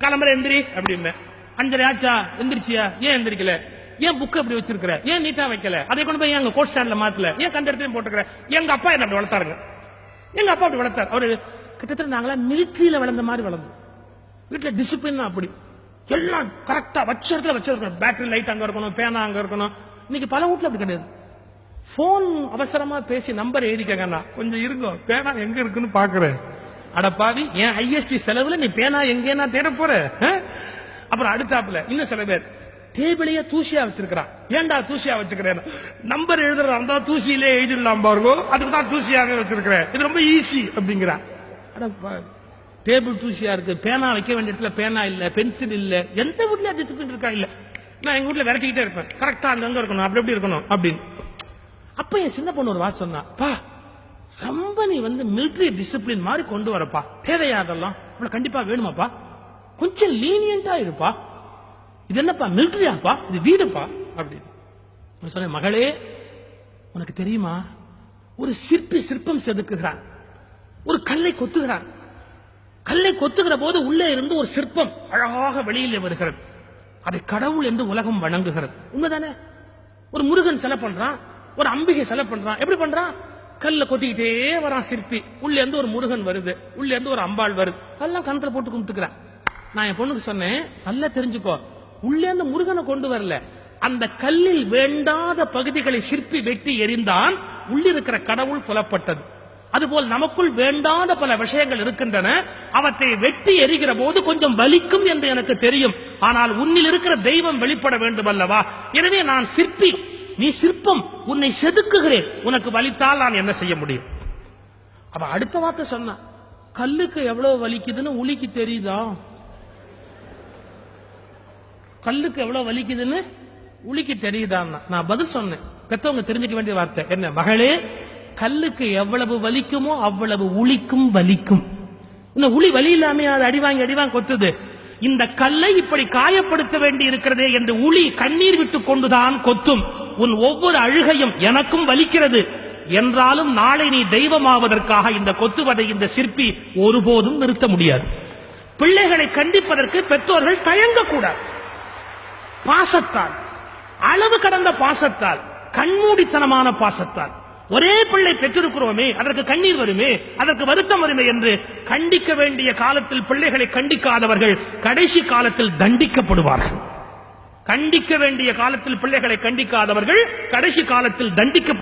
கிளம்புற எந்திரி அப்படிம்பேன் அஞ்சரை ஆச்சா எந்திரிச்சியா? ஏன் எந்திரிக்கல? ஏன் புக் அப்படி வச்சிருக்கிற? ஏன் நீட்டா வைக்கல? அதை கொண்டு போய் எங்க கோட் ஸ்டாண்ட்ல மாத்தல? ஏன் கண்ட இடத்துலயும் போட்டுக்கிற? எங்க அப்பா என்ன அப்படி வளர்த்தாருங்க? எங்க அப்பா அப்படி வளர்த்தார். அவரு கிட்டத்தட்ட நாங்களா மிலிட்ரியில வளர்ந்த மாதிரி வளர்ந்தோம். வீட்டுல டிசிப்ளின் அப்படி. எல்லாம் கரெக்டா வச்ச இடத்துல வச்சிருக்கணும் பேட்டரி லைட் அங்க இருக்கணும் பேனா அங்க இருக்கணும். இன்னைக்கு பல வீட்டுல அப்படி கிடையாது. போன் அவசரமா பேசி நம்பர் எழுதிக்கங்கண்ணா. கொஞ்சம் இருக்கும் பேனா எங்க இருக்குன்னு பாக்குறேன். அட பாவி என் ஐஎஸ்டி செலவுல நீ பேனா எங்கேனா தேட போற? அப்புறம் அடுத்தாப்புல இன்னும் சில பேர் டேபிளையே தூசியா வச்சிருக்கிறான். ஏன்டா தூசியா வச்சிருக்கிறேன் நம்பர் எழுதுறதா இருந்தா தூசியிலே எழுதிடலாம் பாருங்க. அதுக்கு தான் தூசியாவே வச்சிருக்கிறேன். இது ரொம்ப ஈஸி அப்படிங்கிறான். அடப்பா டேபிள் தூசியா இருக்கு. பேனா வைக்க வேண்டிய இடத்துல பேனா இல்ல பென்சில் இல்ல எந்த வீட்ல டிசிப்ளின் இருக்கா? இல்ல நான் எங்க வீட்டுல விரட்டிக்கிட்டே இருப்பேன். கரெக்டா அங்க இருக்கணும் அப்படி எப்படி இருக்கணும். அப்படின்னு. அப்ப என் சின்ன பொண்ணு ஒரு வார்த்தை சொன்னா பா ரொம்ப நீ வந்து மிலிட்டரி டிசிப்ளின் மாதிரி கொண்டு வரப்பா. தேவையா அதெல்லாம்? உனக்கு கண்டிப்பா வேணுமாப்பா. கொஞ்சம் லீனியண்டா இருப்பா. இது என்னப்பா மிலிட்டரியாப்பா இது வீடுப்பா? அப்படின்னு. சொன்ன மகளே உனக்கு தெரியுமா? ஒரு சிற்பி சிற்பம் செதுக்குகிறான். ஒரு கல்லை கொத்துகிறான். கல்லை கொத்துகிற போது உள்ளே இருந்து ஒரு சிற்பம் அழகாக வெளியிலே வருகிறது. அதை கடவுள் என்று உலகம் வணங்குகிறது. உண்மைதானே? ஒரு முருகன் செலவு பண்றான். ஒரு அம்பிகை செலவு பண்றான். எப்படி பண்றான்? கல்ல கொத்திக்கிட்டே வரான் சிற்பி. உள்ள இருந்து ஒரு முருகன் வருது. உள்ள இருந்து ஒரு அம்பாள் வருது. எல்லாம் கணத்துல போட்டு கும்பிட்டுக்கிறேன். நான் என் பொண்ணுக்கு சொன்னேன் நல்லா தெரிஞ்சுக்கோ. உள்ள இருந்து முருகனை கொண்டு வரல. அந்த கல்லில் வேண்டாத பகுதிகளை சிற்பி வெட்டி எறிந்தான் உள்ளிருக்கிற கடவுள் புலப்பட்டது. அதுபோல் நமக்குள் வேண்டாத பல விஷயங்கள் இருக்கின்றன. அவற்றை வெட்டி எரிகிற போது கொஞ்சம் வலிக்கும் என்று எனக்கு தெரியும். ஆனால் உன்னில் இருக்கிற தெய்வம் வெளிப்பட வேண்டும் அல்லவா எனவே நான் சிற்பி நீ சிற்பம் உன்னை செதுக்குகிறேன். உனக்கு வலித்தால் நான் என்ன செய்ய முடியும்? அவ அடுத்த வார்த்தை சொன்னா கல்லுக்கு எவ்வளவு வலிக்குதுன்னு உளிக்கு தெரியுதா? கல்லுக்கு எவ்வளவு வலிக்குதுன்னு உளிக்கு தெரியுதான்னா நான் பதில் சொன்னேன். பெத்தவங்க தெரிஞ்சுக்க வேண்டிய வார்த்தை என்ன? மகளே கல்லுக்கு எவ்வளவு வலிக்குமோ அவ்வளவு உளிக்கும் வலிக்கும். இந்த உளி வலி இல்லாம அது அடிவாங்கி அடிவாங்க கொத்துது இந்த கல்லை இப்படி காயப்படுத்த வேண்டி இருக்கிறதே என்று உளி கண்ணீர் விட்டு கொண்டுதான் கொத்தும். உன் ஒவ்வொரு அழுகையும் எனக்கும் வலிக்கிறது. என்றாலும் நாளை நீ தெய்வமாவதற்காக இந்த கொத்துவதை இந்த சிற்பி ஒருபோதும் நிறுத்த முடியாது. பிள்ளைகளை கண்டிப்பதற்கு பெற்றோர்கள் தயங்கக்கூடாது. பாசத்தால் அளவு கடந்த பாசத்தால் கண்மூடித்தனமான பாசத்தால் ஒரே பிள்ளை பெற்றிருக்கிறோமே அதற்கு கண்ணீர் வருமே அதற்கு வருத்தம் வருமே என்று கண்டிக்க வேண்டிய காலத்தில் பிள்ளைகளை கண்டிக்காதவர்கள் கடைசி காலத்தில் தண்டிக்கப்படுவார்கள். கண்டிக்க வேண்டிய காலத்தில் பிள்ளைகளை கண்டிக்காதவர்கள் கடைசி காலத்தில் தண்டிக்க